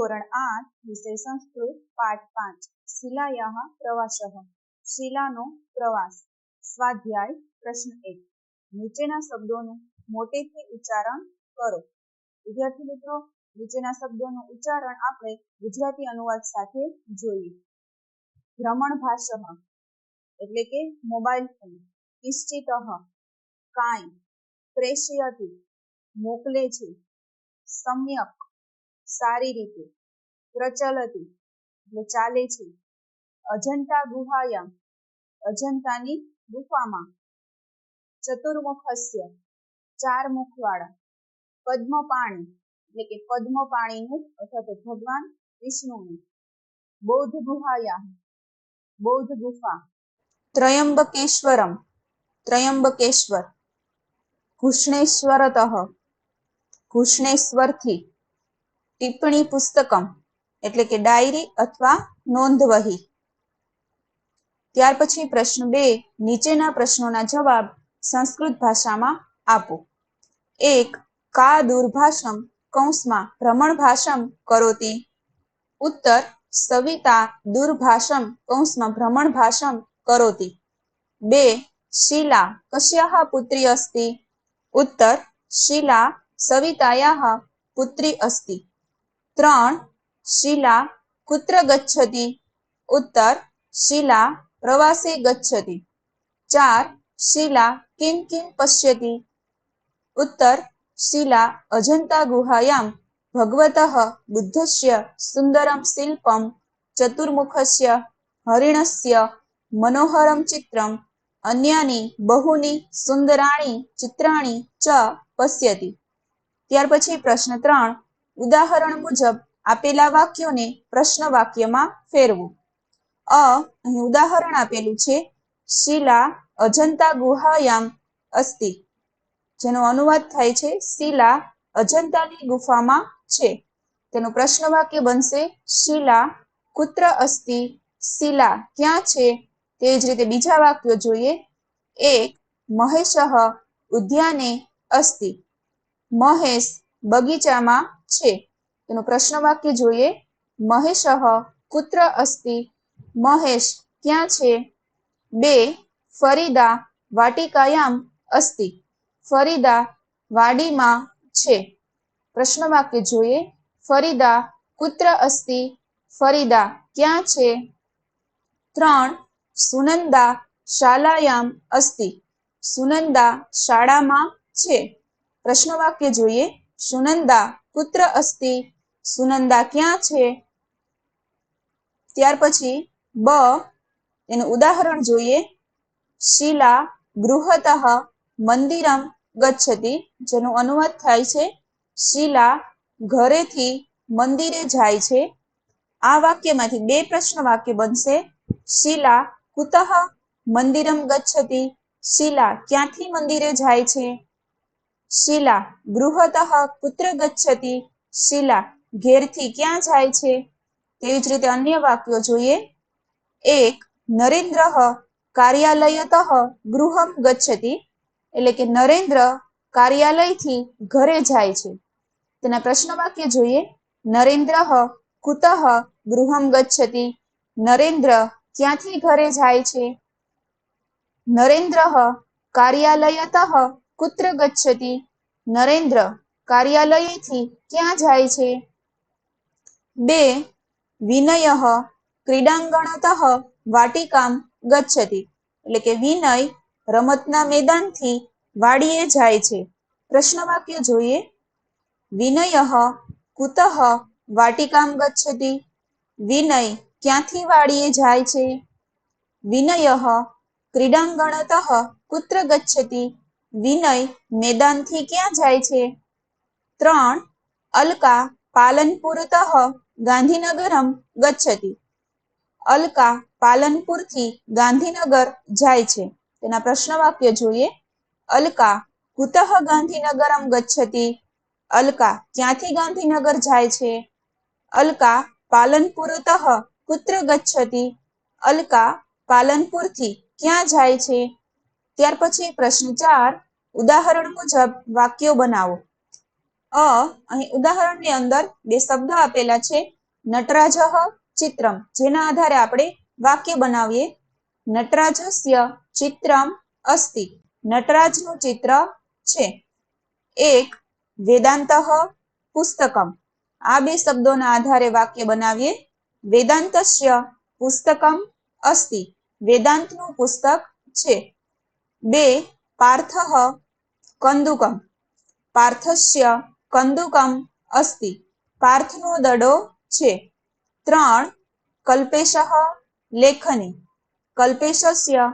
ધોરણ આઠ, વિષય સંસ્કૃત, પાઠ પાંચ. શિલાયા પ્રવાસઃ. શિલાનો પ્રવાસ. સ્વાધ્યાય પ્રશ્ન એક. નીચેના શબ્દોનું મોટેથી ઉચ્ચારણ કરો. વિદ્યાર્થી મિત્રો, નીચેના શબ્દોનું ઉચ્ચારણ આપણે ગુજરાતી અનુવાદ સાથે જોઈએ. ભ્રમણ ભાષઃ. એટલે કે મોબાઈલ ફોન. ઇષ્ટિતઃ કાંઈ. પ્રેષયતિ મોકલે છે. સમ્યક. સારી રીતે પ્રચલતી એટલે ચાલે છે. અજંતા ગુહાયામ અજંતાની ગુફામાં ચતુર્મુખસ્ય ચાર મુખવાળા પદ્મપાણી એટલે કે પદ્મપાણીનું અથવા તો ભગવાન વિષ્ણુનું બૌદ્ધ ગુહાયામ, બૌદ્ધ ગુફા. ત્રયંબકેશ્વરમ, ત્રયંબકેશ્વર ઘુષ્ણેશ્વરતઃ ઘુષ્ણેશ્વરથી ટિપ્પણી પુસ્તકમ, એટલે કે ડાયરી અથવા નોંધવહી ત્યાર પછી પ્રશ્ન બે, નીચેના પ્રશ્નોના જવાબ સંસ્કૃત ભાષામાં આપો. એક, કા દુર્ભાષમ કૌંસમાં ભ્રમણ ભાષમ કરોતી ઉત્તર, સવિતા દુર્ભાષમ કૌંસમાં ભ્રમણ ભાષમ કરોતી બે, શીલા કશ્યા પુત્રી અસ્તિ? ઉત્તર, શીલા સવિતાયા પુત્રી અસ્તિ. ત્રણ શિલા કુત્ર ગચ્છતિ ઉત્તર શિલા પ્રવાસે ગચ્છતિ. ચાર શિલા કિમ કિમ પશ્યતિ. ઉત્તર શિલા અજંતા ગુહાયામ ભગવત બુદ્ધસ્ય સુંદરમ શિલ્પમ ચતુર્મુખસ્ય હરિણસ્ય મનોહરમ ચિત્રમ અન્યાની બહુની સુંદરાણી ચિત્રાણી ચ પશ્યતિ. ત્યાર પછી પ્રશ્ન ત્રણ ઉદાહરણ મુજબ, આપેલા વાક્યોને પ્રશ્ન વાક્યમાં ફેરવું. અ, અહીં ઉદાહરણ આપેલું છે, શિલા અજંતા ગુહાયામ અસ્તિ. જેનો અનુવાદ થાય છે, શિલા અજંતાની ગુફામાં છે. તેનું પ્રશ્ન વાક્ય બનશે, શિલા કુત્ર અસ્તિ, શિલા ક્યાં છે? તે જ રીતે બીજા વાક્યો જોઈએ. એક, મહેશ ઉદ્યાને અસ્તિ. મહેશ બગીચામાં છે. તેનું પ્રશ્ન વાક્ય જોઈએ. મહેશ કુત્ર અસ્તિ. મહેશ ક્યાં છે? બે, ફરીદા વાટિકાયામ અસ્તિ. ફરીદા વાડીમાં છે. પ્રશ્ન વાક્ય જોઈએ. ફરીદા કુત્ર અસ્તિ. ફરીદા ક્યાં છે? ત્રણ, સુનંદા શાલાયામ અસ્તિ. સુનંદા શાળામાં છે. પ્રશ્ન વાક્ય જોઈએ. સુનંદા કુત્ર અસ્તિ, સુનંદા ક્યાં છે? ત્યાર પછી બ, એનું ઉદાહરણ જોઈએ. શીલા ગૃહતઃ મંદિરમ ગચ્છતી, જેનો અનુવાદ થાય છે, શીલા ઘરેથી મંદિરે જાય છે. આ વાક્યમાંથી બે પ્રશ્ન વાક્ય બનશે. શીલા કુતઃ મંદિરમ ગચ્છતી, શીલા ક્યાંથી મંદિરે જાય છે? શીલા ગૃહતઃ કુત્ર ગચ્છતી શીલા ઘેરથી ક્યાં જાય છે? તેવી જ રીતે અન્ય વાક્યો જોઈએ. એક, નરેન્દ્ર કાર્યાલયત ગૃહમ ગચ્છતી, એટલે કે નરેન્દ્ર કાર્યાલયથી ઘરે જાય છે. તેના પ્રશ્ન વાક્ય જોઈએ. નરેન્દ્ર કુતઃ ગૃહમ ગચ્છતી, નરેન્દ્ર ક્યાંથી ઘરે જાય છે? નરેન્દ્ર કાર્યાલયતઃ કુત્ર ગચ્છતિ નરેન્દ્ર કાર્યાલયથી ક્યાં જાય છે? બે. વિનય ક્રીડાંગણતઃ વાટિકામ ગચ્છતિ, એટલે કે વિનય રમતના મેદાનથી વાડીએ જાય છે. પ્રશ્ન વાક્ય જોઈએ. વિનય કુતઃ વાટિકામ ગચ્છતિ, વિનય ક્યાંથી વાડીએ જાય છે? વિનય ક્રીડાંગણતઃ કુત્ર ગચ્છતિ વિનય મેદાનથી ક્યાં જાય છે? ત્રણ, અલકા પાલનપુરતઃ ગાંધીનગરમ ગચ્છતિ અલકા પાલનપુરથી ગાંધીનગર જાય છે. તેના પ્રશ્ન વાક્ય જોઈએ. અલકા કુતઃ ગાંધીનગરમ ગચ્છતિ અલકા ક્યાંથી ગાંધીનગર જાય છે? અલકા પાલનપુરતઃ કુત્ર ગચ્છતિ અલકા પાલનપુરથી ક્યાં જાય છે? ત્યાર પછી પ્રશ્ન ચાર, ઉદાહરણ મુજબ વાક્યો બનાવો. અ, અહીં ઉદાહરણની અંદર બે શબ્દ આપેલા છે. નટરાજ ચિત્રમ, જેના આધારે આપણે વાક્ય બનાવીએ. નટરાજસ્ય ચિત્રમ અસ્તિ. નટરાજનું ચિત્ર છે. એક, વેદાંત પુસ્તકમ. આ બે શબ્દોના આધારે વાક્ય બનાવીએ. વેદાંતસ્ય પુસ્તકમ અસ્તિ. વેદાંતનું પુસ્તક છે. બે પાર્થ કંદુકમ. પાર્થસ્ય કંદુકમ અસ્તિ. પાર્થનો દડો છે. ત્રણ કલ્પેશ લેખની. કલ્પેશસ્ય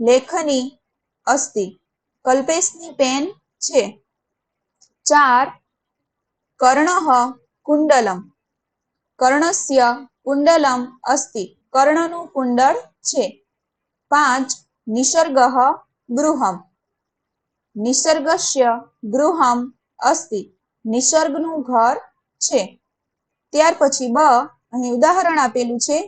લેખની અસ્તિ. કલ્પેશની પેન છે. ચાર કર્ણ કુંડલમ. કર્ણસ્ય કુંડલમ અસ્તિ. કર્ણનું કુંડળ છે. પાંચ નિસર્ગ ગૃહમ નિસર્ગસ્ય ગૃહમ અસ્તિ નિસર્ગનું ઘર છે। ત્યાર પછી બ અહીં ઉદાહરણ આપેલું છે,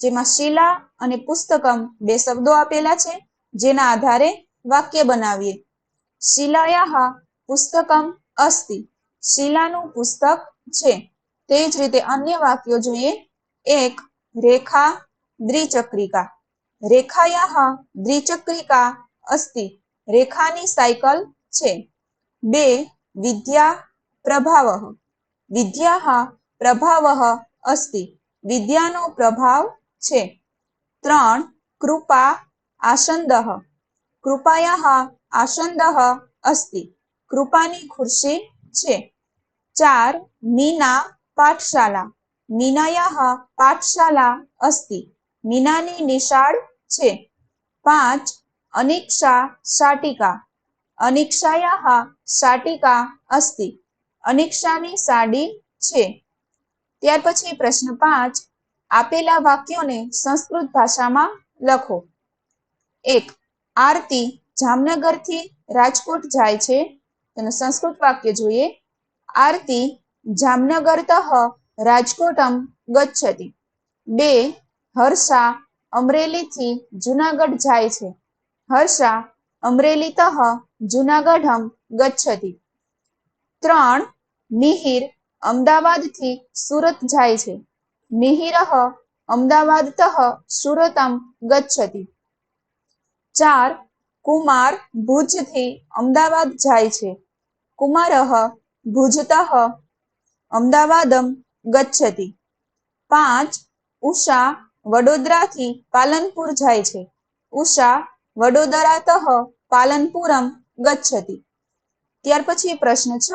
જેમાં શિલા અને પુસ્તકમ બે શબ્દો આપેલા છે, જેના આધારે વાક્ય બનાવીએ. શિલાયા પુસ્તકમ અસ્તિ। શિલાનું પુસ્તક છે। તે જ રીતે અન્ય વાક્યો જોઈએ, એક રેખા દ્વિચક્રિકા। રેખાયા દ્વિચક્રિકા અસ્તિ. રેખાની સાયકલ છે. બે, વિદ્યા પ્રભાવ. વિદ્યા પ્રભાવ અસ્તિ. વિદ્યાનો પ્રભાવ છે. ત્રણ, કૃપા આસંદ. કૃપાયા આસંદ અસ્તિ. કૃપાની ખુરશી છે. ચાર, મીના પાઠશાલા. મીનાયા પાઠશાલા અસ્તિ. મીનાની નિશાળ છે. પાંચ, અનિક્ષા શાટિકા અનિક્ષાયા શાટિકા અસ્તિ. અનિક્ષાની સાડી છે. ત્યાર પછી પ્રશ્ન પાંચ, આપેલા વાક્યોને સંસ્કૃત ભાષામાં લખો. એક, આરતી જામનગરથી રાજકોટ જાય છે. તેનું સંસ્કૃત વાક્ય જોઈએ. આરતી જામનગરતઃ રાજકોટમ ગચ્છતી. બે હર્ષા અમરેલીથી જુનાગઢ જાય છે. હર્ષા અમરેલીતઃ જુનાગઢમ ગચ્છતિ ત્રણ, મિહિર અમદાવાદથી સુરત જાય છે. મિહિરઃ અમદાવાદતઃ સુરતમ ગચ્છતિ ચાર, કુમાર ભુજથી અમદાવાદ જાય છે. કુમારઃ ભુજતઃ અમદાવાદમ ગચ્છતિ પાંચ, ઉષા વડોદરાથી પાલનપુર જાય છે. ઉષા વડોદરાતઃ પાલનપુરમ ગચ્છતી. ત્યાર પછી પ્રશ્ન છ,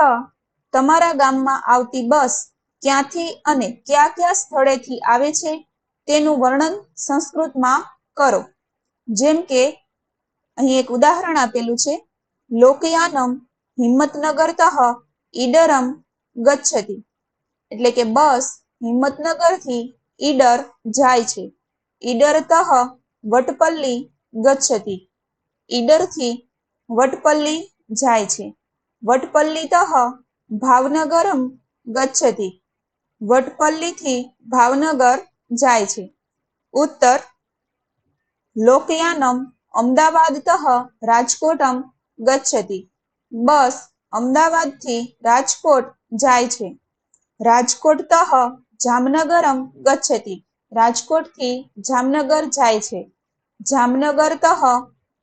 તમારા ગામમાં આવતી બસ ક્યાંથી અને કયા કયા સ્થળેથી આવે છે? તેનું વર્ણન સંસ્કૃતમાં કરો. જેમ કે, અહીં એક ઉદાહરણ આપેલું છે. લોકયાનમ હિંમતનગરતઃ ઈડરમ ગચ્છતી. એટલે કે બસ હિંમતનગરથી ઈડર જાય છે. ઈડરતઃ વટપલ્લી ગચ્છતિ. ઈડરથી વટપલ્લી જાય છે. વટપલ્લીતઃ ભાવનગરમ ગચ્છતિ. વટપલ્લીથી ભાવનગર જાય છે. ઉત્તર લોકયાનમ અમદાવાદતઃ રાજકોટમ ગચ્છતિ. બસ અમદાવાદથી રાજકોટ જાય છે. રાજકોટતઃ જામનગરમ ગચ્છતિ રાજકોટથી જામનગર જાય છે. જામનગરતઃ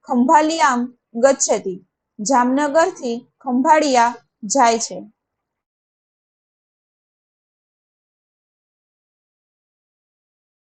ખંભાલિયામ ગચ્છતિ જામનગરથી ખંભાળિયા જાય છે.